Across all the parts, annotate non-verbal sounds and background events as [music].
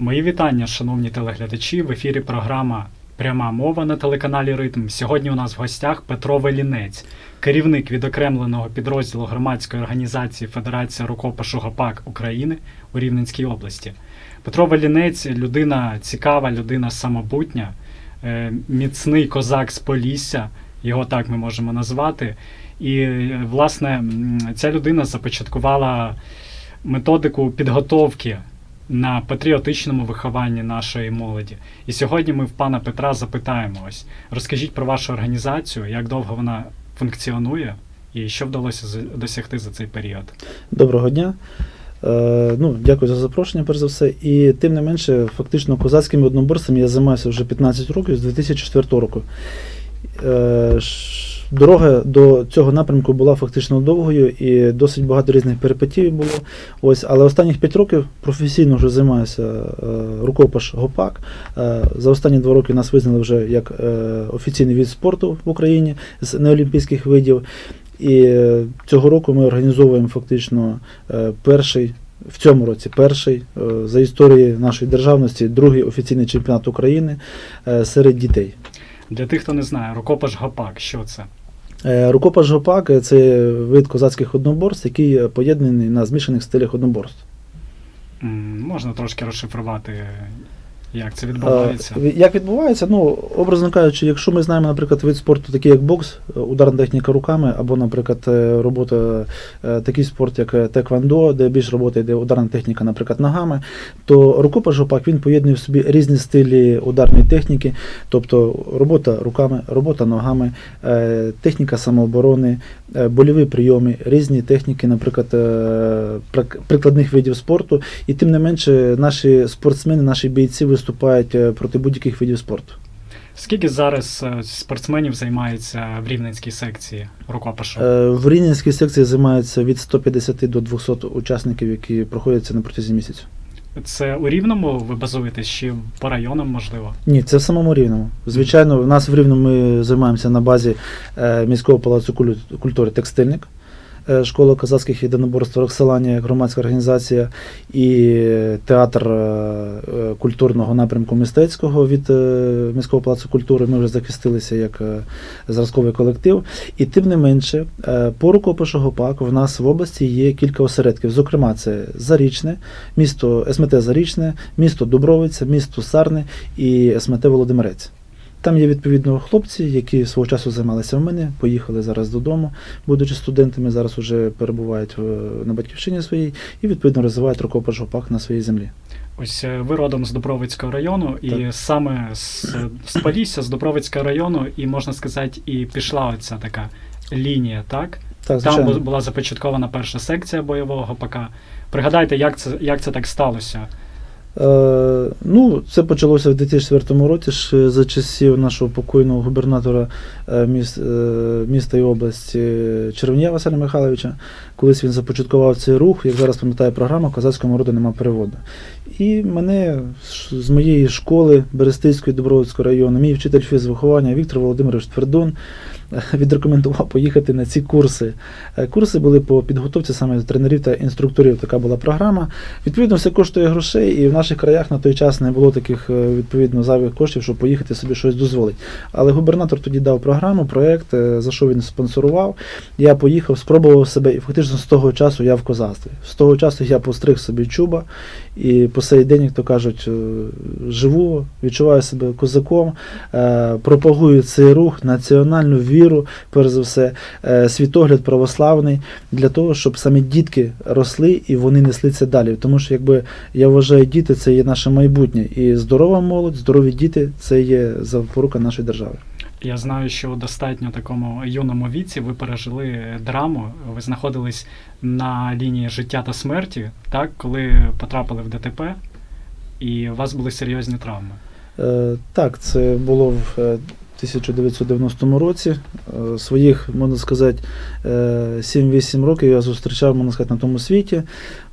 Мої вітання, шановні телеглядачі. В ефірі програма Пряма мова на телеканалі Ритм. Сьогодні у нас в гостях Петро Велінець, керівник відокремленого підрозділу громадської організації Федерація рукопишу ГОПАК України у Рівненській області. Петро Велінець людина цікава, людина самобутня, е, міцний козак з Полісся, його так ми можемо назвати. І, е, власне, ця людина започаткувала методику підготовки на патріотичному вихованні нашої молоді. І сьогодні ми в пана Петра запитаємо ось, розкажіть про вашу організацію, як довго вона функціонує і що вдалося досягти за цей період. Доброго дня. Е, ну, дякую за запрошення, перш за все. І тим не менше, фактично козацькими одноборствами я займаюся вже 15 років з 2004 року. Е, Дорога до цього напрямку була фактично довгою і досить багато різних перипетій було. Ось, але останніх 5 років професійно вже займаюся е, рукопаш ГОПАК. Е, за останні 2 роки нас визнали вже як е, офіційний від спорту в Україні з неолімпійських видів. І цього року ми організовуємо фактично перший. В цьому році перший за історії нашої державності, другий офіційний чемпіонат України серед дітей. Для тих, хто не знає, рукопаш Гапак, що це? Е, Рукопаш Гопак – це вид козацьких одноборств, який е, поєднаний на змішаних стилях одноборств. Можна трошки розшифрувати, як це відбувається. Е, Як відбувається? Ну, образно кажучи, якщо ми знаємо, наприклад, вид спорту, такий як бокс, е, ударна техніка руками, або, наприклад, е, робота, такий спорт, як теквандо, де більш робота йде ударна техніка, наприклад, ногами, то рукопаш гопак він поєднує в собі різні стилі ударної техніки, тобто робота руками, робота ногами, техніка самооборони, больові прийоми, різні техніки, наприклад, е, прикладних видів спорту. І тим не менше, наші спортсмени, наші бійці виступають е, проти будь-яких видів спорту. Скільки зараз е, спортсменів займається в рівненській секції рукопашу? Е, В Рівненській секції займаються від 150 до 200 учасників, які проходяться на протязі місяця. Це у Рівному ви базуєтесь чи по районам, можливо? Ні, це в самому рівному. Звичайно, в нас в рівному ми займаємося на базі е, міського палацу культури текстильник. Е, Школа козацьких єдиноборств Роксоланія, як громадська організація, і театр е, е, культурного напрямку мистецького від міського палацу культури. Ми вже захистилися як зразковий колектив. І тим не менше, е, по рукопишу ГОПАК в нас в області є кілька осередків. Зокрема, це Зарічне, місто СМТ Зарічне, місто Дубровиця, місто Сарне і СМТ Володимирець. Там є відповідно хлопці, які свого часу займалися в мене, поїхали зараз додому, будучи студентами, зараз вже перебувають на батьківщині своїй і відповідно розвивають рукопаш ГОПАК на своїй землі. Ось е, ви родом з Дубровицького району, і Так. саме з, з Полісся, з Дубровицького району, і можна сказати, і пішла оця така лінія, так? Так, Там звичайно. була започаткована перша секція бойового ПК. Пригадайте, як це, як це так сталося? Е, ну, це почалося в 2004 році ж за часів нашого покойного губернатора е, міс, е, міста і області Червня Василя Михайловича. Колись він започаткував цей рух, як зараз пам'ятаю програма Козацького роду нема переводу. І мене з- моєї школи Берестицької Добровольського району, мій вчитель фізвиховання Віктор Володимирович Твердун е, [laughs] відрекомендував поїхати на ці курси. Е, Курси були по підготовці саме тренерів та інструкторів. Така була програма. Відповідно, все коштує грошей, і в наших краях на той час не було таких е, відповідно зайвих коштів, щоб поїхати собі щось дозволить. Але губернатор тоді дав програму, проєкт, е, за що він спонсорував. Я поїхав, спробував себе, і фактично з того часу я в козацтві. З того часу я постриг собі чуба, і по сей день, як то кажуть, живу, відчуваю себе козаком, пропагую цей рух, національну віру, перш за все, е, світогляд православний, для того, щоб самі дітки росли і вони несли це далі. Тому що, якби я вважаю, діти це є наше майбутнє. І здорова молодь, здорові діти це є запорука нашої держави. Я знаю, що у достатньо такому юному віці ви пережили драму, ви знаходились на лінії життя та смерті, так, коли потрапили в ДТП, і у вас були серйозні травми. Е, Так, це було в е, 1990 році. Е, Своїх, можна сказати, е, 7-8 років я зустрічав, можна сказати, на тому світі.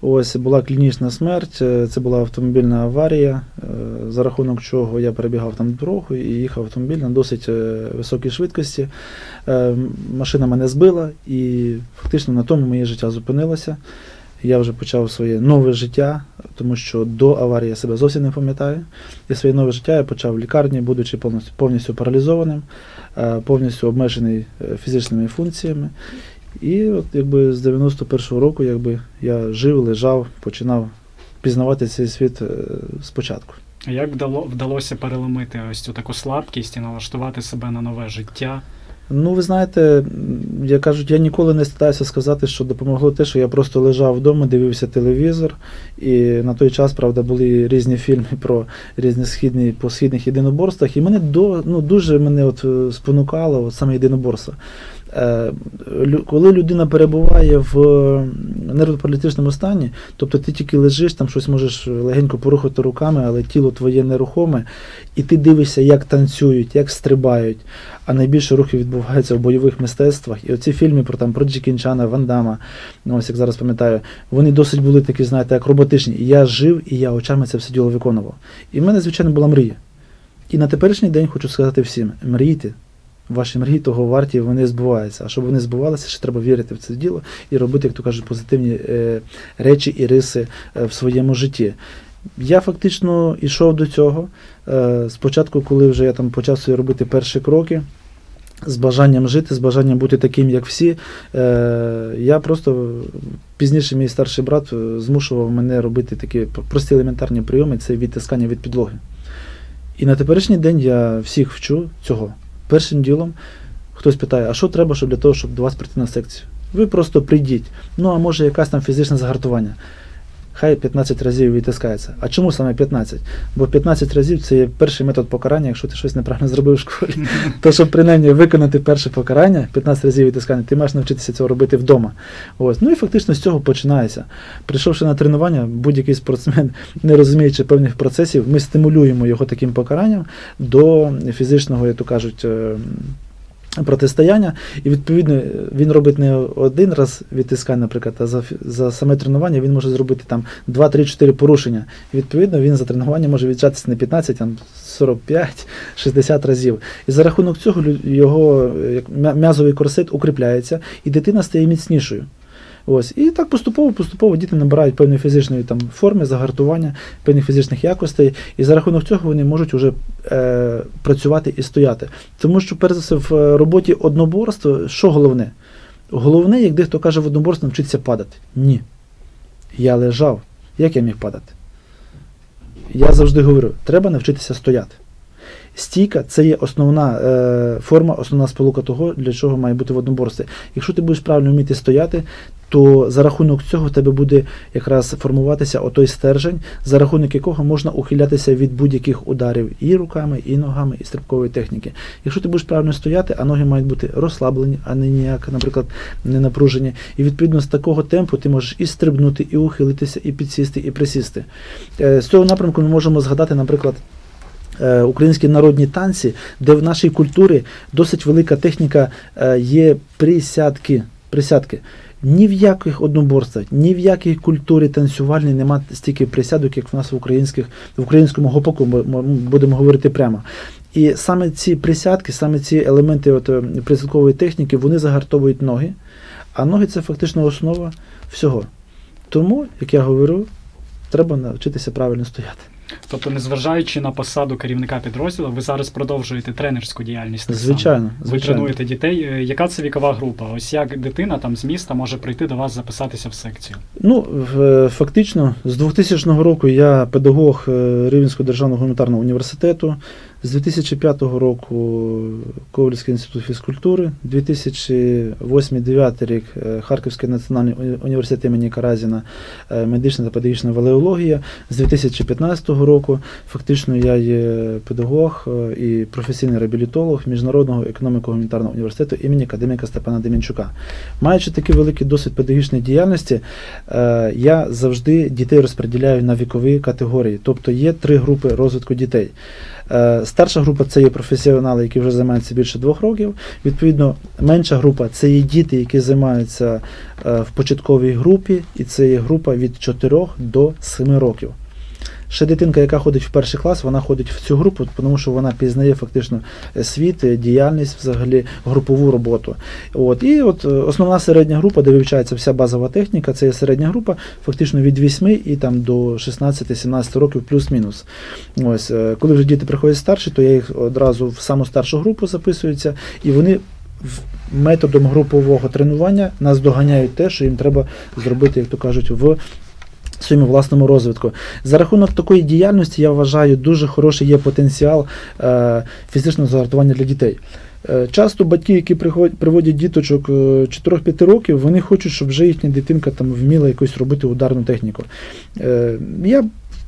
Ось була клінічна смерть, е, це була автомобільна аварія, е, за рахунок чого я перебігав там дорогу і їхав автомобіль на досить е, високій швидкості. Е, Машина мене збила і фактично на тому моє життя зупинилося. Я вже почав своє нове життя, тому що до аварії я себе зовсім не пам'ятаю. І своє нове життя я почав в лікарні, будучи повністю, повністю паралізованим, е, повністю обмежений е, фізичними функціями. І от якби з 91-го року якби, я жив, лежав, починав пізнавати цей світ е, спочатку. А Як вдало, вдалося переломити ось цю таку слабкість і налаштувати себе на нове життя? Ну, ви знаєте, я кажуть, я ніколи не стараюся сказати, що допомогло те, що я просто лежав вдома, дивився телевізор, і на той час, правда, були різні фільми про різні східні по східних єдиноборствах, і мене до, ну, дуже мене от е, спонукало от саме єдиноборство. Е, коли людина перебуває в е, нервопаралітичному стані, тобто ти тільки лежиш, там щось можеш легенько порухати руками, але тіло твоє нерухоме, і ти дивишся, як танцюють, як стрибають, а найбільше рухів відбувається в бойових мистецтвах. І оці фільми про там про Джекі Чана, Ван Дамма, ну, ось як зараз пам'ятаю, вони досить були такі, знаєте, як роботичні. І я жив, і я очами це все діло виконував. І в мене, звичайно, була мрія. І на теперішній день хочу сказати всім: мрійте. Ваші мрії того варті, вони збуваються. А щоб вони збувалися, ще треба вірити в це діло і робити, як то кажуть, позитивні е, речі і риси е, в своєму житті. Я фактично йшов до цього. Е, спочатку, коли вже я там почав собі робити перші кроки, з бажанням жити, з бажанням бути таким, як всі, я просто пізніше мій старший брат змушував мене робити такі прості елементарні прийоми це відтискання від підлоги. І на теперішній день я всіх вчу цього. Першим ділом хтось питає, а що треба, щоб для того, щоб до вас прийти на секцію? Ви просто прийдіть. Ну, а може якась там фізичне загартування. Хай 15 разів відтискається. А чому саме 15? Бо 15 разів це є перший метод покарання, якщо ти щось неправильно зробив в школі. [laughs] То, щоб принаймні виконати перше покарання, 15 разів відтискання, ти маєш навчитися цього робити вдома. Ось. Ну і фактично з цього починається. Прийшовши на тренування, будь-який спортсмен, не розуміючи певних процесів, ми стимулюємо його таким покаранням до фізичного, як то кажуть, е, протистояння. І відповідно він робить не один раз відтискання, наприклад, а за, за саме тренування він може зробити там 2, 3, 4 порушення. І відповідно він за тренування може відчатися не 15, а 45, 60 разів. І за рахунок цього його е, м'язовий корсет укріпляється, і дитина стає міцнішою. Ось. І так поступово, поступово діти набирають певної фізичної там, форми, загартування, певних фізичних якостей, і за рахунок цього вони можуть вже е, працювати і стояти. Тому що, перш за все, в роботі одноборства, що головне? Головне, як дехто каже в одноборстві, навчитися падати. Ні. Я лежав. Як я міг падати? Я завжди говорю, треба навчитися стояти. Стійка це є основна е, форма, основна сполука того, для чого має бути в одноборстві. Якщо ти будеш правильно вміти стояти, то за рахунок цього в тебе буде якраз формуватися отой стержень, за рахунок якого можна ухилятися від будь-яких ударів і руками, і ногами, і стрибкової техніки. Якщо ти будеш правильно стояти, а ноги мають бути розслаблені, а не ніяк, наприклад, не напружені. І відповідно з такого темпу ти можеш і стрибнути, і ухилитися, і підсісти, і присісти. Е, з цього напрямку ми можемо згадати, наприклад. Е, Українські народні танці, де в нашій культурі досить велика техніка е, є присядки. присядки. Ні в яких одноборствах, ні в якій культурі танцювальній нема стільки присядок, як в нас в українських, в українському гопаку, мо- будемо говорити прямо. І саме ці присядки, саме ці елементи от, е, присядкової техніки, вони загартовують ноги, а ноги це фактично основа всього. Тому, як я говорю, треба навчитися правильно стояти. Тобто, незважаючи на посаду керівника підрозділу, ви зараз продовжуєте тренерську діяльність. так само. Звичайно, Ви тренуєте дітей. Е, Яка це вікова група? Ось як дитина там з міста може прийти до вас записатися в секцію? Ну, фактично, з 2000 року я педагог е, Рівненського державного гуманітарного університету. З 2005 року Ковальський інститут фізкультури, 2008-2009 рік е, Харківський національний університет імені Каразіна, е, медична та педагогічна валеологія. З 2015 року фактично я є педагог е, і професійний реабілітолог Міжнародного економіко-гуманітарного університету імені академіка Степана Демінчука. Маючи такий великий досвід педагогічної діяльності, я завжди дітей розподіляю на вікові категорії. Тобто є три групи розвитку дітей. Старша група це є професіонали, які вже займаються більше двох років. Відповідно, менша група це є діти, які займаються е, в початковій групі, і це є група від 4 до 7 років. Ще дитинка, яка ходить в перший клас, вона ходить в цю групу, тому що вона пізнає фактично світ, діяльність, взагалі групову роботу. От. І от е, основна середня група, де вивчається вся базова техніка, це є середня група, фактично від 8 і там до 16-17 років плюс-мінус. Ось, е, коли вже діти приходять старші, то я їх одразу в саму старшу групу записуються, і вони методом групового тренування нас доганяють те, що їм треба зробити, як то кажуть, в своєму власному розвитку. За рахунок такої діяльності, я вважаю, дуже хороший є потенціал е, фізичного загартування для дітей. Е, Часто батьки, які приводять діточок е, 4-5 років, вони хочуть, щоб вже їхня дитинка там вміла якусь робити ударну техніку. Е, Я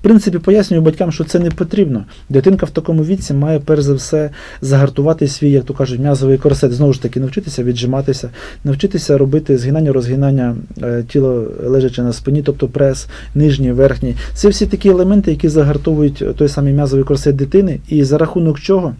принципі пояснюю батькам, що це не потрібно. Дитинка в такому віці має перш за все загартувати свій, як то кажуть, м'язовий корсет. Знову ж таки, навчитися віджиматися, навчитися робити згинання, розгинання е, тіла лежачи на спині, тобто прес, нижній, верхній. Це всі такі елементи, які загартовують той самий м'язовий корсет дитини, і за рахунок чого.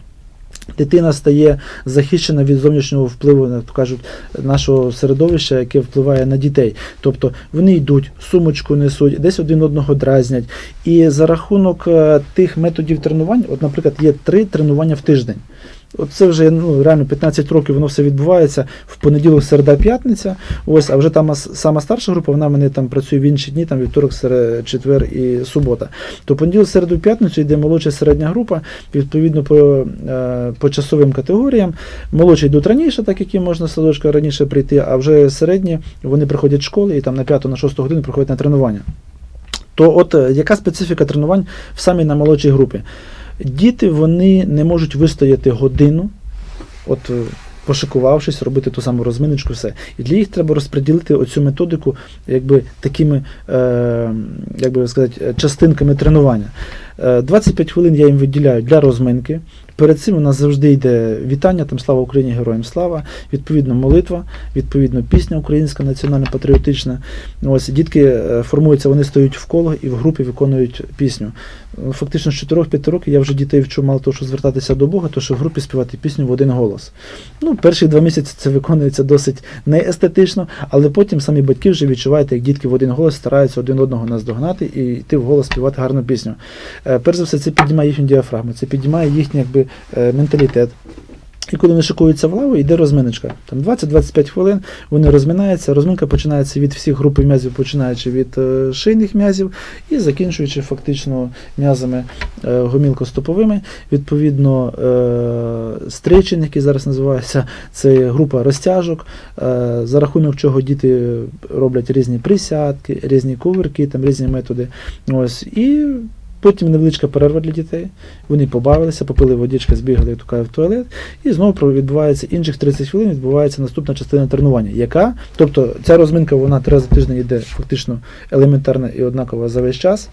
Дитина стає захищена від зовнішнього впливу, як кажуть, нашого середовища, яке впливає на дітей. Тобто вони йдуть, сумочку несуть, десь один одного дразнять. І за рахунок е, тих методів тренувань, от, наприклад, є три тренування в тиждень. От це вже ну, реально 15 років воно все відбувається в понеділок, середа, п'ятниця. Ось, а вже там сама старша група, вона мене там працює в інші дні, там вівторок, серед, четвер і субота. То понеділок, середу, п'ятницю йде молодша середня група, відповідно по, е, по часовим категоріям. Молодші йдуть раніше, так як їм можна садочка раніше прийти, а вже середні вони приходять з школи і там на 5 на 6 годину приходять на тренування. То от е, яка специфіка тренувань в самій на молодшій групі? Діти вони не можуть вистояти годину, от е, пошикувавшись, робити ту саму розминочку, все. І для їх треба розподілити оцю методику якби такими, е, як сказати, е, частинками тренування. Е, 25 хвилин я їм виділяю для розминки. Перед цим у нас завжди йде вітання, там слава Україні, героям слава, відповідно молитва, відповідно пісня українська національна патріотична. Ось дітки е, формуються, вони стоять в коло і в групі виконують пісню. Фактично з 4-5 років я вже дітей вчу мало того, що звертатися до Бога, то що в групі співати пісню в один голос. Ну, перші два місяці це виконується досить неестетично, але потім самі батьки вже відчувають, як дітки в один голос стараються один одного наздогнати і йти в голос співати гарну пісню. Е, Перш за все, це піднімає їхню діафрагму, це піднімає їхній якби, е, менталітет. І коли вони шикуються в лаву, йде розминочка. Там 20-25 хвилин вони розминаються. Розминка починається від всіх груп м'язів, починаючи від е, шийних м'язів і закінчуючи фактично м'язами е, гомілкостоповими. Відповідно, е, стрейчин, який зараз називається, це група розтяжок, за рахунок чого діти роблять різні присядки, різні кувирки, там різні методи. Ось і. Потім невеличка перерва для дітей. Вони побавилися, попили водички, збігали як кажуть, в туалет, і знову відбувається інших 30 хвилин, відбувається наступна частина тренування. Яка? Тобто ця розминка вона три рази тиждень йде фактично елементарна і однакова за весь час.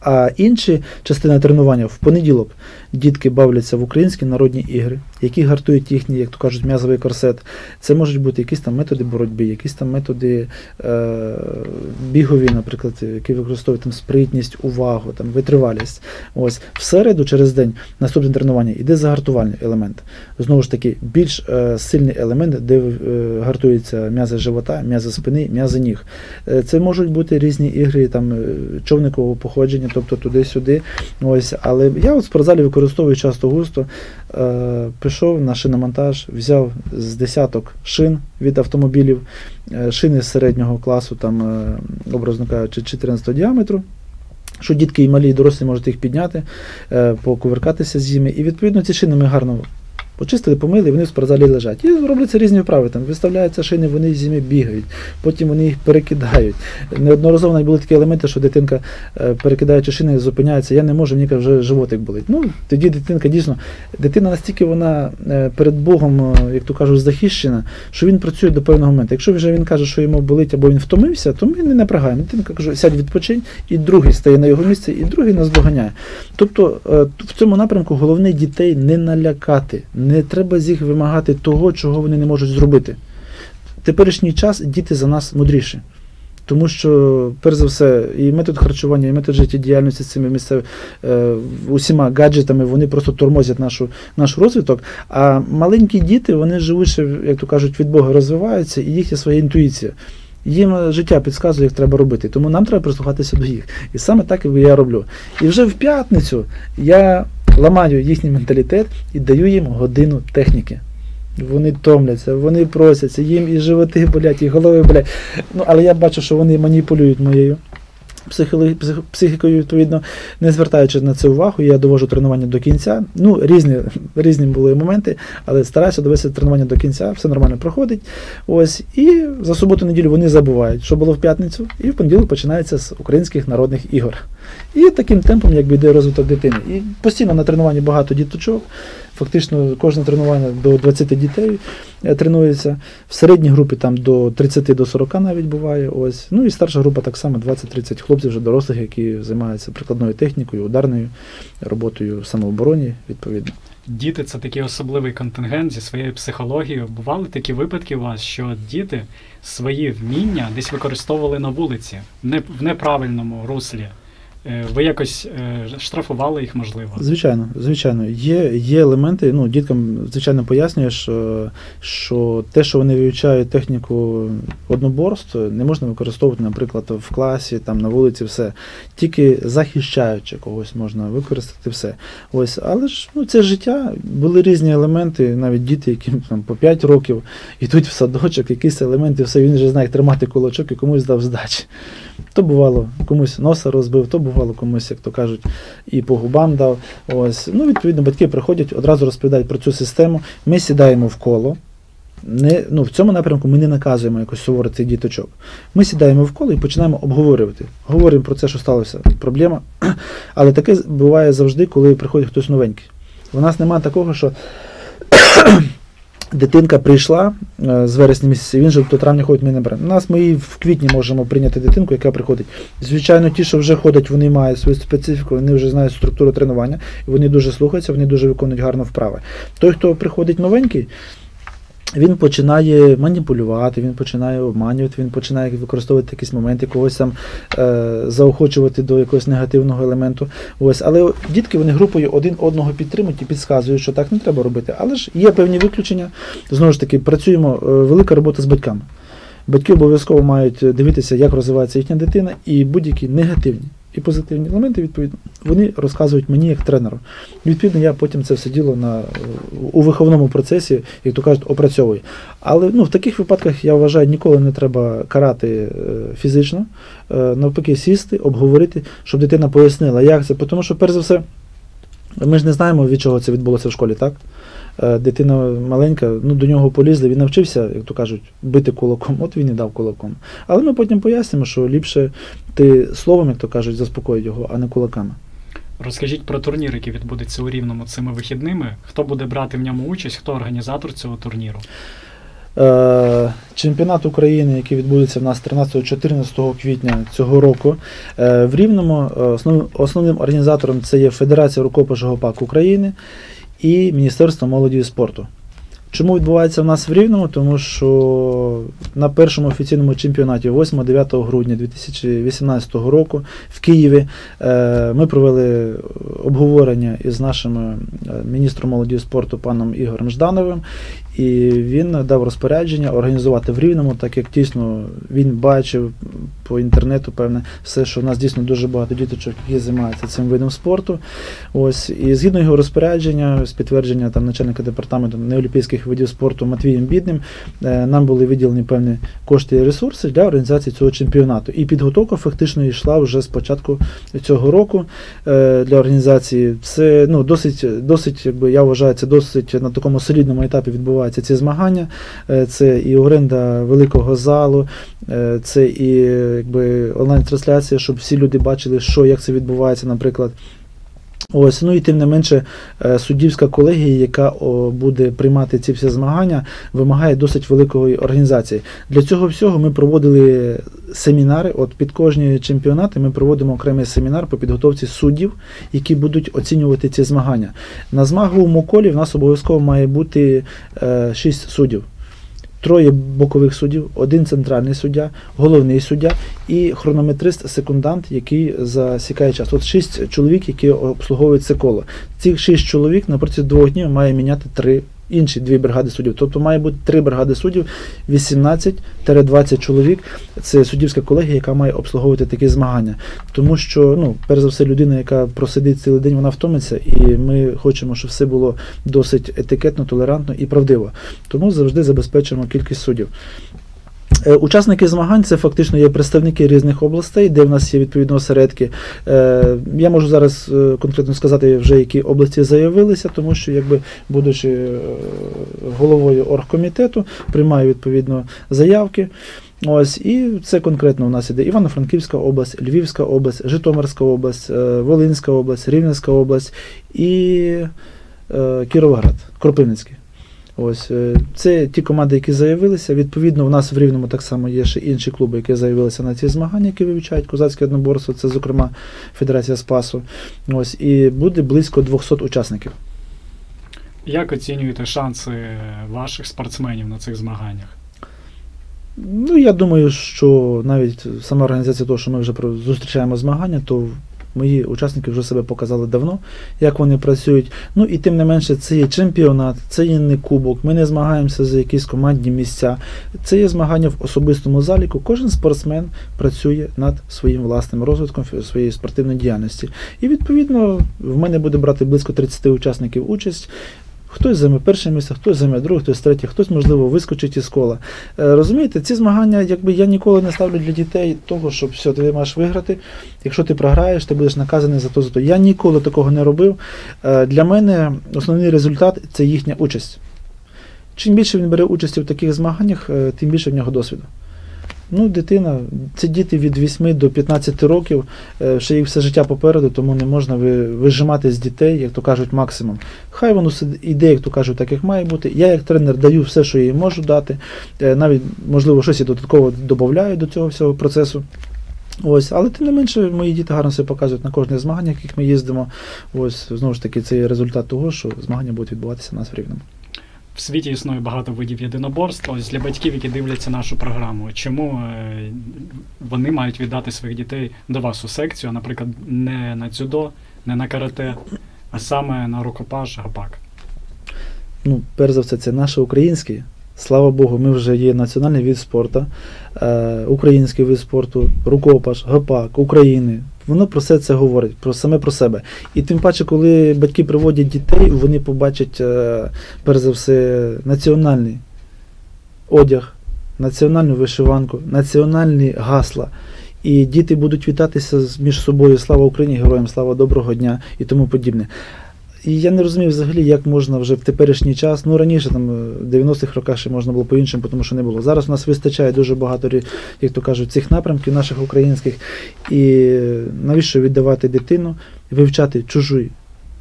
А інші частина тренування в понеділок дітки бавляться в українські народні ігри, які гартують їхній, як то кажуть, м'язовий корсет. Це можуть бути якісь там методи боротьби, якісь там методи е, бігові, наприклад, які використовують там спритність, увагу, там витривалість. Ось в середу через день наступне тренування йде загартувальний елемент. Знову ж таки, більш е, сильний елемент, де е, гартуються м'язи живота, м'язи спини, м'язи ніг. Е, Це можуть бути різні ігри там е, човникового походження, тобто туди-сюди. Ось, але я от в спортзалі використовую часто густо. Е, пішов на шиномонтаж, взяв з десяток шин від автомобілів, е, шини середнього класу, там, е, образно кажучи, 14 діаметру. Що дітки і малі, і дорослі можуть їх підняти, покувиркатися з ними. І відповідно ці шини ми гарно почистили, помили, вони в спортзалі лежать. І робляться різні вправи. Там виставляються шини, вони з ними бігають, потім вони їх перекидають. Неодноразово навіть були такі елементи, що дитинка, е, перекидаючи шини, зупиняється. Я не можу, мені вже животик болить. Ну, тоді дитинка дійсно, дитина настільки вона е, перед Богом, е, як то кажуть, захищена, що він працює до певного моменту. Якщо вже він каже, що йому болить або він втомився, то ми не напрягаємо. Дитинка каже, сядь відпочинь, і другий стає на його місце, і другий нас доганяє. Тобто в цьому напрямку головне дітей не налякати. Не треба з їх вимагати того, чого вони не можуть зробити. В теперішній час діти за нас мудріші. Тому що, перш за все, і метод харчування, і метод життєдіяльності з цими місцевими е, усіма гаджетами, вони просто тормозять нашу, наш розвиток. А маленькі діти, вони живуть, як то кажуть, від Бога розвиваються, і їх є своя інтуїція. Їм життя підказує, як треба робити. Тому нам треба прислухатися до їх. І саме так і я роблю. І вже в п'ятницю я ламаю їхній менталітет і даю їм годину техніки. Вони томляться, вони просяться, їм і животи болять, і голови болять. Ну, але я бачу, що вони маніпулюють моєю психікою, відповідно, не звертаючи на це увагу, я довожу тренування до кінця. Ну, різні, різні були моменти, але стараюся довести тренування до кінця, все нормально проходить. Ось, і за суботу-неділю вони забувають, що було в п'ятницю, і в понеділок починається з українських народних ігор. І таким темпом якби йде розвиток дитини. І постійно на тренуванні багато діточок. Фактично кожне тренування до 20 дітей е, тренується. В середній групі там до 30 до 40 навіть буває. Ось. Ну і старша група так само 20-30 хлопців вже дорослих, які займаються прикладною технікою, ударною роботою в самообороні, відповідно. Діти це такий особливий контингент зі своєю психологією. Бували такі випадки у вас, що діти свої вміння десь використовували на вулиці, в неправильному руслі. Е, Ви якось е, штрафували їх, можливо. Звичайно, звичайно, є, є елементи. Ну, діткам, звичайно, пояснюєш, е, що те, що вони вивчають техніку одноборств, не можна використовувати, наприклад, в класі, там на вулиці, все. Тільки захищаючи когось можна використати все. Ось, але ж ну, це життя. Були різні елементи, навіть діти, які там по 5 років йдуть в садочок, якісь елементи, все він вже знає, як тримати кулачок і комусь дав здачі. То бувало, комусь носа розбив, то бувало комусь, як то кажуть, і по губам дав. Ось. Ну, відповідно, батьки приходять, одразу розповідають про цю систему. Ми сідаємо в коло. Не, ну, в цьому напрямку ми не наказуємо якось суворо цих діточок. Ми сідаємо в коло і починаємо обговорювати. Говоримо про це, що сталося. Проблема. [clears throat] Але таке буває завжди, коли приходить хтось новенький. У нас немає такого, що дитинка прийшла е, з вересня місяця, він же до травня ходить, ми не беремо. У нас ми і в квітні можемо прийняти дитинку, яка приходить. Звичайно, ті, що вже ходять, вони мають свою специфіку, вони вже знають структуру тренування, і вони дуже слухаються, вони дуже виконують гарно вправи. Той, хто приходить новенький, він починає маніпулювати, він починає обманювати, він починає використовувати якісь моменти, когось там е, заохочувати до якогось негативного елементу. Ось, але дітки вони групою один одного підтримують і підказують, що так не треба робити. Але ж є певні виключення. Знову ж таки, працюємо е, велика робота з батьками. Батьки обов'язково мають дивитися, як розвивається їхня дитина, і будь-які негативні і позитивні елементи, відповідно, вони розказують мені як тренеру. Відповідно, я потім це все діло на, у виховному процесі, як то кажуть, опрацьовую. Але ну, в таких випадках я вважаю, ніколи не треба карати е, фізично, е, навпаки, сісти, обговорити, щоб дитина пояснила, як це. Тому що, перш за все, ми ж не знаємо, від чого це відбулося в школі, так? Е, Дитина маленька, ну до нього полізли, він навчився, як то кажуть, бити кулаком, от він і дав кулаком. Але ми потім пояснимо, що ліпше ти словом, як то кажуть, заспокоїть його, а не кулаками. Розкажіть про турнір, який відбудеться у Рівному цими вихідними. Хто буде брати в ньому участь, хто організатор цього турніру? Е, Чемпіонат України, який відбудеться в нас 13-14 квітня цього року, е, в Рівному основним, основним організатором це є Федерація рукопашного пак України і Міністерство молоді і спорту. Чому відбувається в нас в Рівному? Тому що на першому офіційному чемпіонаті 8-9 грудня 2018 року в Києві е, ми провели обговорення із нашим е, міністром молоді і спорту паном Ігорем Ждановим, і він дав розпорядження організувати в Рівному, так як дійсно він бачив по інтернету, певне, все, що в нас дійсно дуже багато діточок, які займаються цим видом спорту. Ось і згідно його розпорядження, з підтвердження там начальника департаменту неолімпійських видів спорту Матвієм Бідним, е, нам були виділені певні кошти і ресурси для організації цього чемпіонату. І підготовка фактично йшла вже з початку цього року е, для організації. Це ну досить, досить, якби я вважаю, це досить на такому солідному етапі відбуваються ці змагання. Е, Це і оренда великого залу, е, це і якби онлайн-трансляція, щоб всі люди бачили, що як це відбувається, наприклад. Ось, ну і тим не менше, е, суддівська колегія, яка буде приймати ці всі змагання, вимагає досить великої організації. Для цього всього ми проводили семінари. От під кожні чемпіонати ми проводимо окремий семінар по підготовці суддів, які будуть оцінювати ці змагання. На змаговому колі в нас обов'язково має бути е, 6 суддів. Троє бокових суддів, один центральний суддя, головний суддя і хронометрист-секундант, який засікає час. От шість чоловік, які обслуговують це коло. Цих шість чоловік на протязі двох днів має міняти три інші дві бригади суддів. Тобто має бути три бригади суддів, 18-20 чоловік. Це суддівська колегія, яка має обслуговувати такі змагання. Тому що, ну, перш за все, людина, яка просидить цілий день, вона втомиться, і ми хочемо, щоб все було досить етикетно, толерантно і правдиво. Тому завжди забезпечуємо кількість суддів. Е, Учасники змагань це фактично є представники різних областей, де в нас є відповідно осередки. Е, Я можу зараз е, конкретно сказати вже, які області заявилися, тому що, якби будучи головою оргкомітету, приймаю відповідно заявки. Ось і це конкретно у нас іде Івано-Франківська область, Львівська область, Житомирська область, Волинська область, Рівненська область і Кіровоград, Кропивницький. Ось е, це ті команди, які заявилися. Відповідно, у нас в Рівному так само є ще інші клуби, які заявилися на ці змагання, які вивчають козацьке одноборство. Це, зокрема, Федерація Спасу. Ось і буде близько 200 учасників. Як оцінюєте шанси ваших спортсменів на цих змаганнях? Ну, я думаю, що навіть сама організація того, що ми вже зустрічаємо змагання, то мої учасники вже себе показали давно, як вони працюють. Ну і тим не менше, це є чемпіонат, це є не кубок. Ми не змагаємося за якісь командні місця. Це є змагання в особистому заліку. Кожен спортсмен працює над своїм власним розвитком своєї спортивної діяльності. І відповідно в мене буде брати близько 30 учасників участь. Хтось займе перше місце, хтось займе друге, хтось третє, хтось, можливо, вискочить із кола. Е, Розумієте, ці змагання, якби я ніколи не ставлю для дітей того, щоб все, ти маєш виграти. Якщо ти програєш, ти будеш наказаний за то, за то. Я ніколи такого не робив. Е, Для мене основний результат це їхня участь. Чим більше він бере участі в таких змаганнях, е, тим більше в нього досвіду. Ну, дитина, це діти від 8 до 15 років, е, ще їх все життя попереду, тому не можна вижимати з дітей, як то кажуть, максимум. Хай воно іде, як то кажуть, так як має бути. Я як тренер даю все, що їм можу дати. Е, Навіть, можливо, щось і додатково додаю до цього всього процесу. Ось, але тим не менше, мої діти гарно себе показують на кожних змаганнях, яких ми їздимо. Ось, знову ж таки, це результат того, що змагання будуть відбуватися у нас в Рівному. В світі існує багато видів єдиноборств. Ось для батьків, які дивляться нашу програму, чому е, вони мають віддати своїх дітей до вас у секцію, а, наприклад, не на дзюдо, не на карате, а саме на рукопаш, гапак. ну, перш за все, це наше українське. Слава Богу, ми вже є національний від спорту, е, український вид спорту, рукопаш, гопак, України. Воно про все це говорить, про саме про себе. І тим паче, коли батьки приводять дітей, вони побачать, е, перш за все, національний одяг, національну вишиванку, національні гасла. І діти будуть вітатися між собою Слава Україні, героям, слава доброго дня і тому подібне. І я не розумію взагалі, як можна вже в теперішній час. Ну раніше там е, в 90-х роках ще можна було по-іншому, тому що не було. Зараз у нас вистачає дуже багато, як то кажуть, цих напрямків наших українських. І е, навіщо віддавати дитину, вивчати чужу,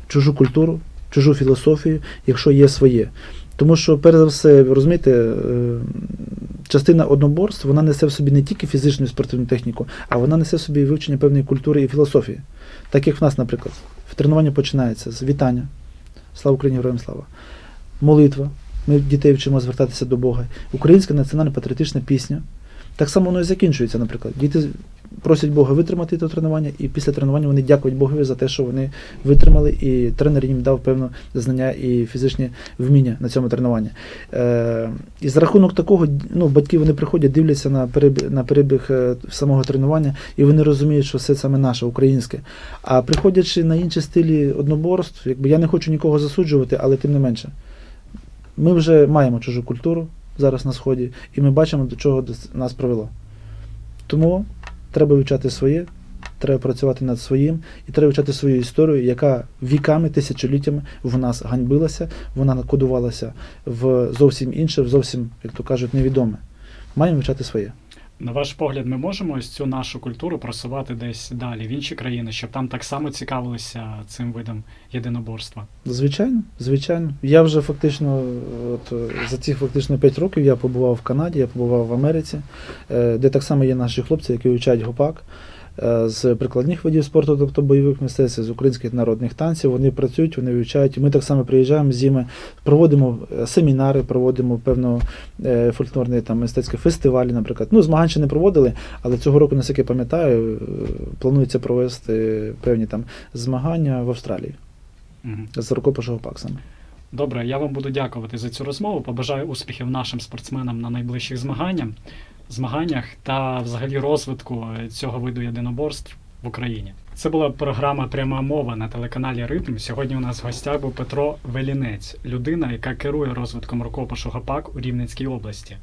чужу культуру, чужу філософію, якщо є своє. Тому що, перш за все, розумієте, е, частина одноборств вона несе в собі не тільки фізичну і спортивну техніку, а вона несе в собі вивчення певної культури і філософії. Так як в нас, наприклад, в тренуванні починається з вітання. Слава Україні, героям слава. Молитва. Ми дітей вчимо звертатися до Бога. Українська національна патріотична пісня. Так само воно і закінчується, наприклад. Діти просять Бога витримати це тренування, і після тренування вони дякують Богові за те, що вони витримали, і тренер їм дав певне знання і фізичні вміння на цьому тренуванні. Е, і за рахунок такого, ну, батьки вони приходять, дивляться на перебіг, на перебіг е, самого тренування, і вони розуміють, що це саме наше, українське. А приходячи на інші стилі одноборств, якби я не хочу нікого засуджувати, але тим не менше. Ми вже маємо чужу культуру зараз на Сході, і ми бачимо, до чого нас привело. Тому треба вивчати своє, треба працювати над своїм, і треба вивчати свою історію, яка віками, тисячоліттями в нас ганьбилася, вона накодувалася в зовсім інше, в зовсім, як то кажуть, невідоме. Маємо вивчати своє. На ваш погляд, ми можемо ось цю нашу культуру просувати десь далі, в інші країни, щоб там так само цікавилися цим видом єдиноборства. Звичайно, звичайно. Я вже фактично, от за ці фактично 5 років я побував в Канаді, я побував в Америці, е, де так само є наші хлопці, які вивчають гопак. Е, З прикладних видів спорту, тобто бойових мистецтв, з українських народних танців, вони працюють, вони вивчають. І ми так само приїжджаємо з ними, проводимо е, семінари, проводимо певно е, фольклорні там мистецькі фестивалі, наприклад. Ну, змагань ще не проводили, але цього року, наскільки я пам'ятаю, планується провести певні там змагання в Австралії Мгм. з рукопашого пак саме. Добре, я вам буду дякувати за цю розмову. Побажаю успіхів нашим спортсменам на найближчих змаганнях, змаганнях та взагалі розвитку е, цього виду єдиноборств в Україні. Це була програма Пряма мова на телеканалі Ритм. Сьогодні у нас в гостях був Петро Велінець, людина, яка керує розвитком рукопишу ГАПАК у Рівненській області.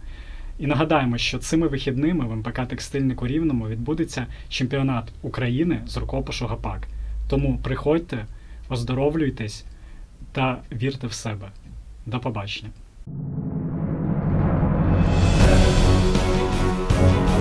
І нагадаємо, що цими вихідними в МПК Текстильник у Рівному відбудеться чемпіонат України з рукопишу ГАПАК. Тому приходьте, оздоровлюйтесь та вірте в себе. До побачення. Thank you.